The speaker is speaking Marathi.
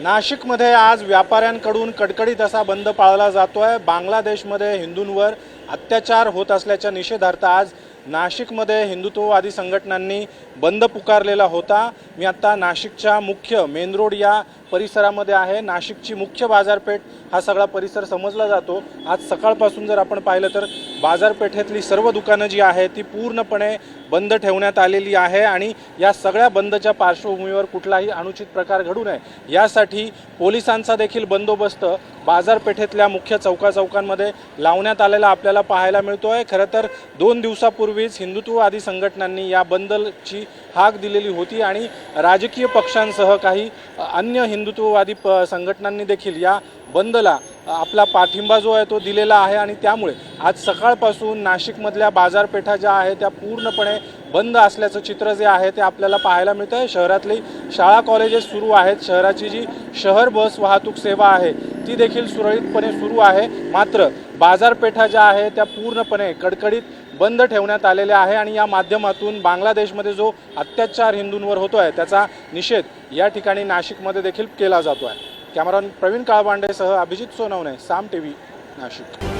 नाशिकमध्ये आज व्यापाऱ्यांकडून कडकडीत असा बंद पाळला जातो आहे बांगलादेशमध्ये हिंदूंवर अत्याचार होत असल्याच्या निषेधार्थ आज नाशिकमध्ये हिंदुत्ववादी संघटनांनी बंद पुकारलेला होता. मी आत्ता नाशिकच्या मुख्य मेन रोड या परिसरामध्ये आहे. नाशिकची मुख्य बाजारपेठ हा सगळा परिसर समजला जातो. आज सकाळपासून जर आपण पाहिलं तर बाजारपेठेतली सर्व दुकानं जी आहे ती पूर्णपणे बंद ठेवण्यात आलेली आहे आणि या सगळ्या बंदच्या पार्श्वभूमीवर कुठलाही अनुचित प्रकार घडू नये. यासाठी पोलिसांचा देखील बंदोबस्त बाजारपेठेतल्या मुख्य चौका चौकांमध्ये लावण्यात आलेला आपल्याला पाहायला मिळतो आहे खरं तर दोन दिवसापूर्वी दिवसापूर्वीच हिंदुत्ववादी संघटनांनी या बंदची हाक दिलेली होती आणि राजकीय पक्षांसह काही अन्य हिंदुत्ववादी प संघटनांनी देखील या बंदला आपला पाठिंबा जो आहे तो दिलेला आहे आणि त्यामुळे आज सकाळपासून नाशिकमधल्या बाजारपेठा ज्या आहेत त्या पूर्णपणे बंद असल्याचं चित्र जे आहे ते आपल्याला पाहायला मिळतं आहे शहरातली शाळा कॉलेजेस सुरू आहेत. शहराची जी शहर बस वाहतूक सेवा आहे ती देखील सुरळीतपणे सुरू आहे. मात्र बाजारपेठा ज्या आहे त्या पूर्णपणे कडकडीत बंद ठेवण्यात आलेल्या आहे आणि या माध्यमातून बांगलादेशमध्ये जो अत्याचार हिंदूंवर होतो आहे त्याचा निषेध या ठिकाणी नाशिकमध्ये देखील केला जातो आहे कॅमेरामॅन प्रवीण काळबांडेसह अभिजित सोनवणे साम टी व्ही नाशिक.